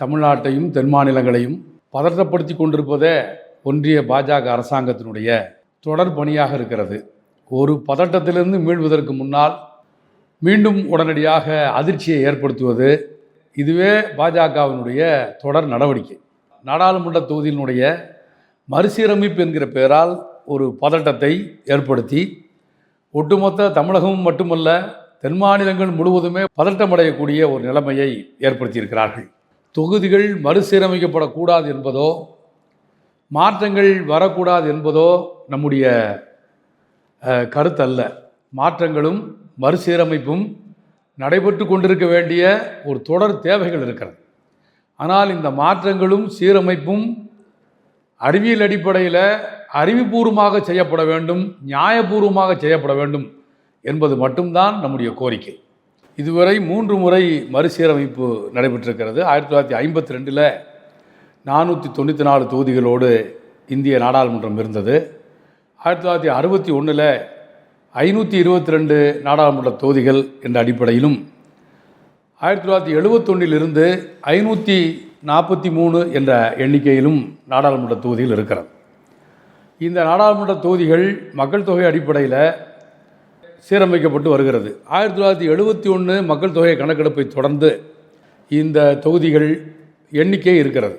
தமிழ்நாட்டையும் தென் மாநிலங்களையும் பதற்றப்படுத்தி கொண்டிருப்பதே ஒன்றிய பாஜக அரசாங்கத்தினுடைய தொடர் பணியாக இருக்கிறது. ஒரு பதட்டத்திலிருந்து மீள்வதற்கு முன்னால் மீண்டும் உடனடியாக அதிர்ச்சியை ஏற்படுத்துவது இதுவே பாஜகவினுடைய தொடர் நடவடிக்கை. நாடாளுமன்ற தொகுதியினுடைய மறுசீரமைப்பு என்கிற பெயரால் ஒரு பதட்டத்தை ஏற்படுத்தி ஒட்டுமொத்த தமிழகமும் மட்டுமல்ல தென் மாநிலங்கள் முழுவதுமே பதட்டமடையக்கூடிய ஒரு நிலைமையை ஏற்படுத்தியிருக்கிறார்கள். தொகுதிகள் மறுசீரமைக்கப்படக்கூடாது என்பதோ மாற்றங்கள் வரக்கூடாது என்பதோ நம்முடைய கருத்தல்ல. மாற்றங்களும் மறுசீரமைப்பும் நடைபெற்று கொண்டிருக்க வேண்டிய ஒரு தொடர் தேவைகள் இருக்கிறது. ஆனால் இந்த மாற்றங்களும் சீரமைப்பும் அறிவியல் அடிப்படையில் அறிவுபூர்வமாக செய்யப்பட வேண்டும் நியாயபூர்வமாக செய்யப்பட வேண்டும் என்பது மட்டும்தான் நம்முடைய கோரிக்கை. இதுவரை மூன்று முறை மறுசீரமைப்பு நடைபெற்றிருக்கிறது. ஆயிரத்தி தொள்ளாயிரத்தி ஐம்பத்தி ரெண்டில் நானூற்றி தொண்ணூற்றி நாலு தொகுதிகளோடு இந்திய நாடாளுமன்றம் இருந்தது. ஆயிரத்தி தொள்ளாயிரத்தி அறுபத்தி ஒன்றில் ஐநூற்றி இருபத்தி ரெண்டு நாடாளுமன்ற தொகுதிகள் என்ற அடிப்படையிலும் ஆயிரத்தி தொள்ளாயிரத்தி எழுபத்தொன்னிலிருந்து ஐநூற்றி நாற்பத்தி மூணு என்ற எண்ணிக்கையிலும் நாடாளுமன்ற தொகுதிகள் இருக்கிறது. இந்த நாடாளுமன்ற தொகுதிகள் மக்கள் தொகை அடிப்படையில் சீரமைக்கப்பட்டு வருகிறது. ஆயிரத்தி தொள்ளாயிரத்தி எழுபத்தி ஒன்று மக்கள் தொகை கணக்கெடுப்பை தொடர்ந்து இந்த தொகுதிகள் எண்ணிக்கை இருக்கிறது.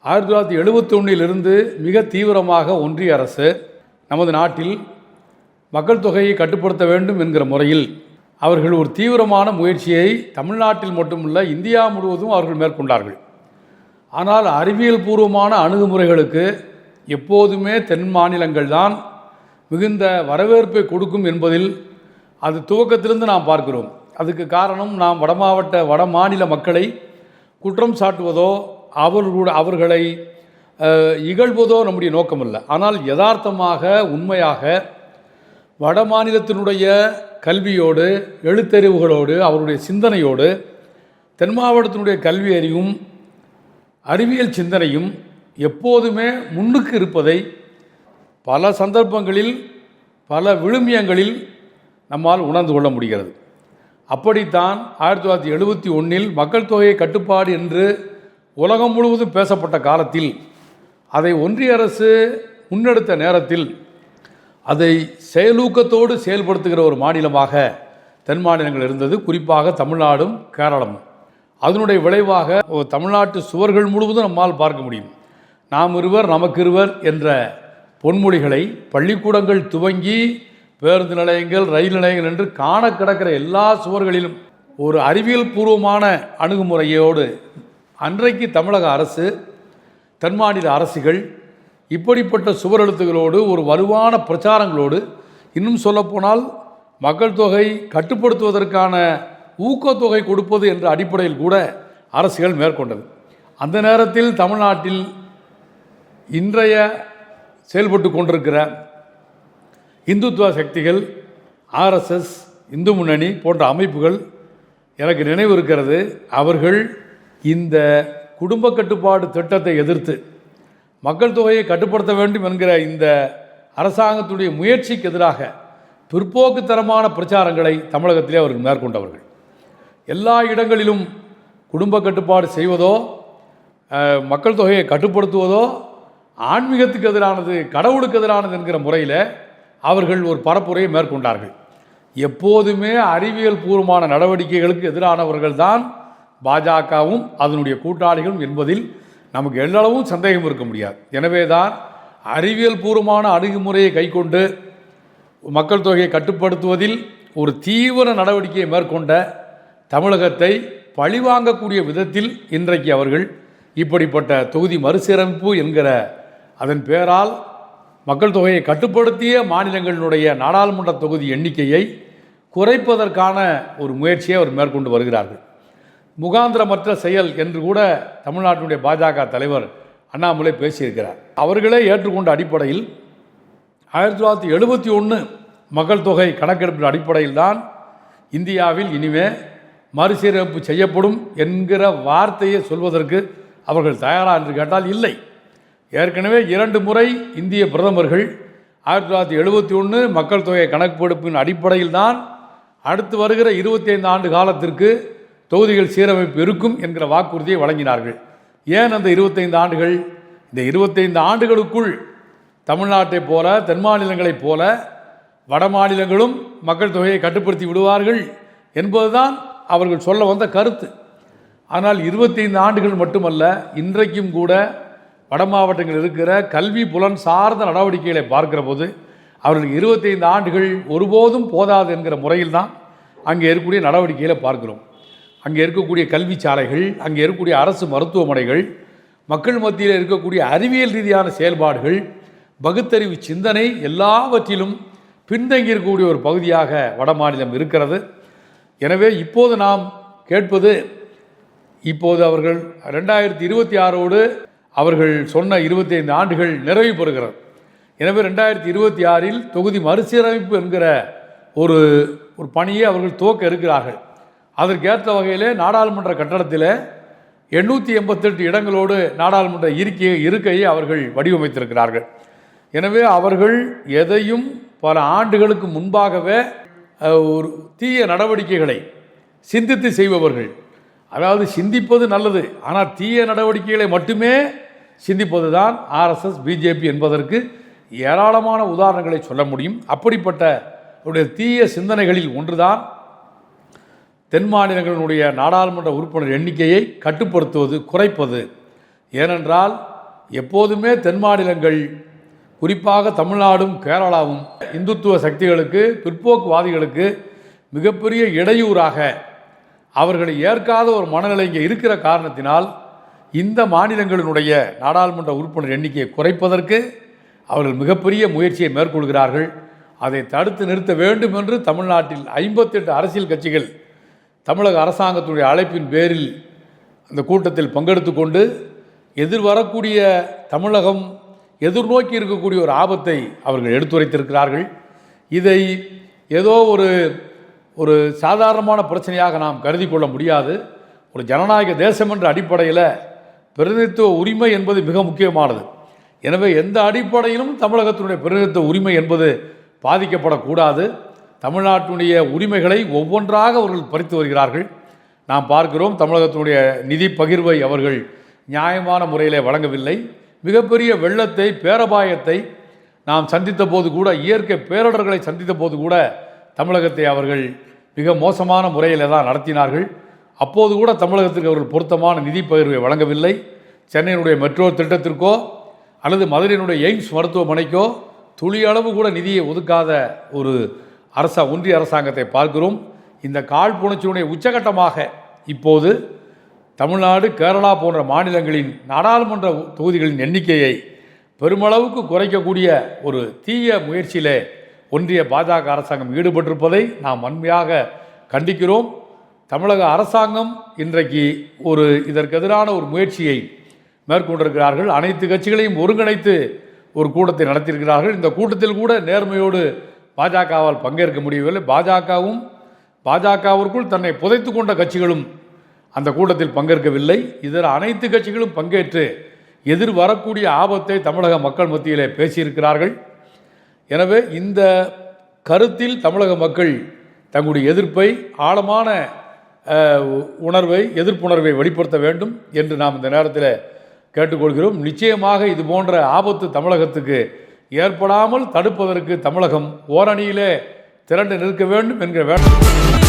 ஆயிரத்தி தொள்ளாயிரத்தி எழுபத்தி ஒன்றிலிருந்து மிக தீவிரமாக ஒன்றிய அரசு நமது நாட்டில் மக்கள் தொகையை கட்டுப்படுத்த வேண்டும் என்கிற முறையில் அவர்கள் ஒரு தீவிரமான முயற்சியை தமிழ்நாட்டில் மட்டுமல்ல இந்தியா முழுவதும் அவர்கள் மேற்கொண்டார்கள். ஆனால் அறிவியல் பூர்வமான அணுகுமுறைகளுக்கு எப்போதுமே தென் மாநிலங்கள்தான் மிகுந்த வரவேற்பை கொடுக்கும் என்பதில் அது துவக்கத்திலிருந்து நாம் பார்க்கிறோம். அதுக்கு காரணம் நாம் வடமாவட்ட வட மாநில மக்களை குற்றம் சாட்டுவதோ அவர்களோட அவர்களை இகழ்வதோ நம்முடைய நோக்கமல்ல. ஆனால் யதார்த்தமாக உண்மையாக வட மாநிலத்தினுடைய கல்வியோடு எழுத்தறிவுகளோடு அவருடைய சிந்தனையோடு தென் மாவட்டத்தினுடைய கல்வி அறிவும் அறிவியல் சிந்தனையும் எப்போதுமே முன்னுக்கு இருப்பதை பல சந்தர்ப்பங்களில் பல விழுமியங்களில் நம்மால் உணர்ந்து கொள்ள முடிகிறது. அப்படித்தான் ஆயிரத்தி தொள்ளாயிரத்தி எழுபத்தி ஒன்றில் மக்கள் தொகை கட்டுப்பாடு என்று உலகம் முழுவதும் பேசப்பட்ட காலத்தில் அதை ஒன்றிய அரசு முன்னெடுத்த நேரத்தில் அதை செயலூக்கத்தோடு செயல்படுத்துகிற ஒரு மாநிலமாக தென் மாநிலங்கள் இருந்தது. குறிப்பாக தமிழ்நாடும் கேரளமும். அதனுடைய விளைவாக தமிழ்நாட்டு சுவர்கள் முழுவதும் நம்மால் பார்க்க முடியும். நாம் இருவர் நமக்கு இருவர் என்ற பொன்மொழிகளை பள்ளிக்கூடங்கள் துவங்கி பேருந்து நிலையங்கள் ரயில் நிலையங்கள் என்று காண கிடக்கிற எல்லா சுவர்களிலும் ஒரு அறிவியல் பூர்வமான அணுகுமுறையோடு அன்றைக்கு தமிழக அரசு தன்மாநில அரசுகள் இப்படிப்பட்ட சுவர் எழுத்துக்களோடு ஒரு வலுவான பிரச்சாரங்களோடு இன்னும் சொல்லப்போனால் மக்கள் தொகை கட்டுப்படுத்துவதற்கான ஊக்கத்தொகை கொடுப்பது என்ற அடிப்படையில் கூட அரசுகள் மேற்கொண்டது. அந்த நேரத்தில் தமிழ்நாட்டில் இன்றைய செயல்பட்டு கொண்டிருக்கிற இந்துத்துவ சக்திகள் ஆர்எஸ்எஸ் இந்து முன்னணி போன்ற அமைப்புகள் எனக்கு நினைவு இருக்கிறது. அவர்கள் இந்த குடும்ப கட்டுப்பாடு திட்டத்தை எதிர்த்து மக்கள் தொகையை கட்டுப்படுத்த வேண்டும் என்கிற இந்த அரசாங்கத்துடைய முயற்சிக்கு எதிராக பிற்போக்குத்தரமான பிரச்சாரங்களை தமிழகத்திலே அவர்கள் மேற்கொண்டவர்கள். எல்லா இடங்களிலும் குடும்ப கட்டுப்பாடு செய்வதோ மக்கள் தொகையை கட்டுப்படுத்துவதோ ஆன்மீகத்துக்கு எதிரானது கடவுளுக்கு எதிரானது என்கிற முறையில் அவர்கள் ஒரு பரப்புரையை மேற்கொண்டார்கள். எப்போதுமே அறிவியல் பூர்வமான நடவடிக்கைகளுக்கு எதிரானவர்கள் தான் பாஜகவும் அதனுடைய கூட்டாளிகளும் என்பதில் நமக்கு எல்லளவும் சந்தேகம் இருக்க முடியாது. எனவே தான் அறிவியல் பூர்வமான அணுகுமுறையை கைக்கொண்டு மக்கள் தொகையை கட்டுப்படுத்துவதில் ஒரு தீவிர நடவடிக்கையை மேற்கொண்ட தமிழகத்தை பழிவாங்கக்கூடிய விதத்தில் இன்றைக்கு அவர்கள் இப்படிப்பட்ட தொகுதி மறுசீரமைப்பு என்கிற அதன் பேரால் மக்கள் தொகையை கட்டுப்படுத்திய மாநிலங்களினுடைய நாடாளுமன்ற தொகுதி எண்ணிக்கையை குறைப்பதற்கான ஒரு முயற்சியை அவர் மேற்கொண்டு வருகிறார்கள். முகாந்திரமற்ற செயல் என்று கூட தமிழ்நாட்டினுடைய பாஜக தலைவர் அண்ணாமலை பேசியிருக்கிறார். அவர்களே ஏற்றுக்கொண்ட அடிப்படையில் ஆயிரத்தி தொள்ளாயிரத்தி எழுபத்தி ஒன்று மக்கள் தொகை கணக்கெடுப்பின் அடிப்படையில் தான் இந்தியாவில் இனிமே மறுசீரமைப்பு செய்யப்படும் என்கிற வார்த்தையை சொல்வதற்கு அவர்கள் தயாரா என்று கேட்டால் இல்லை. ஏற்கனவே இரண்டு முறை இந்திய பிரதமர்கள் ஆயிரத்தி தொள்ளாயிரத்தி எழுபத்தி ஒன்று மக்கள் தொகை கணக்கெடுப்பின் அடிப்படையில் தான் அடுத்து வருகிற இருபத்தி ஐந்து ஆண்டு காலத்திற்கு தொகுதிகள் சீரமைப்பு இருக்கும் என்கிற வாக்குறுதியை வழங்கினார்கள். ஏன் அந்த இருபத்தைந்து ஆண்டுகள்? இந்த இருபத்தைந்து ஆண்டுகளுக்குள் தமிழ்நாட்டைப் போல தென் மாநிலங்களைப் போல வட மாநிலங்களும் மக்கள் தொகையை கட்டுப்படுத்தி விடுவார்கள் என்பதுதான் அவர்கள் சொல்ல வந்த கருத்து. ஆனால் இருபத்தைந்து ஆண்டுகள் மட்டுமல்ல இன்றைக்கும் கூட வட மாவட்டங்களில் இருக்கிற கல்வி புலன் சார்ந்த நடவடிக்கைகளை பார்க்கிற போது அவர்களுக்கு இருபத்தைந்து ஆண்டுகள் ஒருபோதும் போதாது என்கிற முறையில் தான் அங்கே இருக்கக்கூடிய நடவடிக்கைகளை பார்க்கிறோம். அங்கே இருக்கக்கூடிய கல்வி சாலைகள் அங்கே இருக்கக்கூடிய அரசு மருத்துவமனைகள் மக்கள் மத்தியில் இருக்கக்கூடிய அறிவியல் ரீதியான செயல்பாடுகள் பகுத்தறிவு சிந்தனை எல்லாவற்றிலும் பின்தங்கி இருக்கக்கூடிய ஒரு பகுதியாக வட மாநிலம் இருக்கிறது. எனவே இப்போது நாம் கேட்பது இப்போது அவர்கள் ரெண்டாயிரத்தி இருபத்தி ஆறோடு அவர்கள் சொன்ன இருபத்தைந்து ஆண்டுகள் நிறைவு பெறுகிறது. எனவே ரெண்டாயிரத்தி இருபத்தி ஆறில் தொகுதி மறுசீரமைப்பு என்கிற ஒரு ஒரு பணியை அவர்கள் துவக்க இருக்கிறார்கள். அதற்கேற்ற வகையிலே நாடாளுமன்ற கட்டடத்தில் எண்ணூற்றி எண்பத்தெட்டு இடங்களோடு நாடாளுமன்ற இருக்கை இருக்கையை அவர்கள் வடிவமைத்திருக்கிறார்கள். எனவே அவர்கள் எதையும் பல ஆண்டுகளுக்கு முன்பாகவே ஒரு தீய நடவடிக்கைகளை சிந்தித்து செய்பவர்கள். அதாவது சிந்திப்பது நல்லது. ஆனால் தீய நடவடிக்கைகளை மட்டுமே சிந்திப்பது தான் ஆர்எஸ்எஸ் பிஜேபி என்பதற்கு ஏராளமான உதாரணங்களை சொல்ல முடியும். அப்படிப்பட்ட அவருடைய தீய சிந்தனைகளில் ஒன்றுதான் தென் மாநிலங்களினுடைய நாடாளுமன்ற உறுப்பினர் எண்ணிக்கையை கட்டுப்படுத்துவது குறைப்பது. ஏனென்றால் எப்போதுமே தென் மாநிலங்கள் குறிப்பாக தமிழ்நாடும் கேரளாவும் இந்துத்துவ சக்திகளுக்கு பிற்போக்குவாதிகளுக்கு மிகப்பெரிய இடையூறாக அவர்களை ஏற்காத ஒரு மனநிலை இங்கே இருக்கிற காரணத்தினால் இந்த மாநிலங்களினுடைய நாடாளுமன்ற உறுப்பினர் எண்ணிக்கையை குறைப்பதற்கு அவர்கள் மிகப்பெரிய முயற்சியை மேற்கொள்கிறார்கள். அதை தடுத்து நிறுத்த வேண்டும் என்று தமிழ்நாட்டில் ஐம்பத்தெட்டு அரசியல் கட்சிகள் தமிழக அரசாங்கத்துடைய அழைப்பின் பேரில் அந்த கூட்டத்தில் பங்கெடுத்து கொண்டு எதிர்வரக்கூடிய தமிழகம் எதிர்நோக்கி இருக்கக்கூடிய ஒரு ஆபத்தை அவர்கள் எடுத்துரைத்திருக்கிறார்கள். இதை ஏதோ ஒரு ஒரு சாதாரணமான பிரச்சனையாக நாம் கருதி கொள்ள முடியாது. ஒரு ஜனநாயக தேசம் என்ற அடிப்படையில் பிரதிநிதித்துவ உரிமை என்பது மிக முக்கியமானது. எனவே எந்த அடிப்படையிலும் தமிழகத்தினுடைய பிரதிநிதித்துவ உரிமை என்பது பாதிக்கப்படக்கூடாது. தமிழ்நாட்டினுடைய உரிமைகளை ஒவ்வொன்றாக அவர்கள் பறித்து வருகிறார்கள். நாம் பார்க்கிறோம் தமிழகத்தினுடைய நிதி பகிர்வை அவர்கள் நியாயமான முறையில் வழங்கவில்லை. மிகப்பெரிய வெள்ளத்தை பேரபாயத்தை நாம் சந்தித்த போது கூட இயற்கை பேரிடர்களை சந்தித்த போது கூட தமிழகத்தை அவர்கள் மிக மோசமான முறையில் தான் நடத்தினார்கள். அப்போது கூட தமிழகத்திற்கு அவர்கள் பொருத்தமான நிதி பகிர்வை வழங்கவில்லை. சென்னையினுடைய மெட்ரோ திட்டத்திற்கோ அல்லது மதுரையினுடைய எய்ம்ஸ் மருத்துவமனைக்கோ துளியளவு கூட நிதியை ஒதுக்காத ஒரு அரச ஒன்றிய அரசாங்கத்தை பார்க்கிறோம். இந்த காழ்ப்புணர்ச்சியுடைய உச்சகட்டமாக இப்போது தமிழ்நாடு கேரளா போன்ற மாநிலங்களின் நாடாளுமன்ற தொகுதிகளின் எண்ணிக்கையை பெருமளவுக்கு குறைக்கக்கூடிய ஒரு தீய முயற்சியிலே ஒன்றிய பாஜக அரசாங்கம் ஈடுபட்டிருப்பதை நாம் வன்மையாக கண்டிக்கிறோம். தமிழக அரசாங்கம் இன்றைக்கு ஒரு இதற்கு எதிரான ஒரு முயற்சியை மேற்கொண்டிருக்கிறார்கள். அனைத்து கட்சிகளையும் ஒருங்கிணைத்து ஒரு கூட்டத்தை நடத்தியிருக்கிறார்கள். இந்த கூட்டத்தில் கூட நேர்மையோடு பாஜகவால் பங்கேற்க முடியவில்லை. பாஜகவும் பாஜகவிற்குள் தன்னை புதைத்து கொண்ட கட்சிகளும் அந்த கூட்டத்தில் பங்கேற்கவில்லை. இதில் அனைத்து கட்சிகளும் பங்கேற்று எதிர் வரக்கூடிய ஆபத்தை தமிழக மக்கள் மத்தியிலே பேசியிருக்கிறார்கள். எனவே இந்த கருத்தில் தமிழக மக்கள் தங்களுடைய எதிர்ப்பை ஆழமான உணர்வை எதிர்ப்புணர்வை வெளிப்படுத்த வேண்டும் என்று நாம் இந்த நேரத்தில் கேட்டுக்கொள்கிறோம். நிச்சயமாக இது போன்ற ஆபத்து தமிழகத்துக்கு ஏற்படாமல் தடுப்பதற்கு தமிழகம் ஓரணியிலே திரண்டு நிற்க வேண்டும் என்கிற வேண்டும்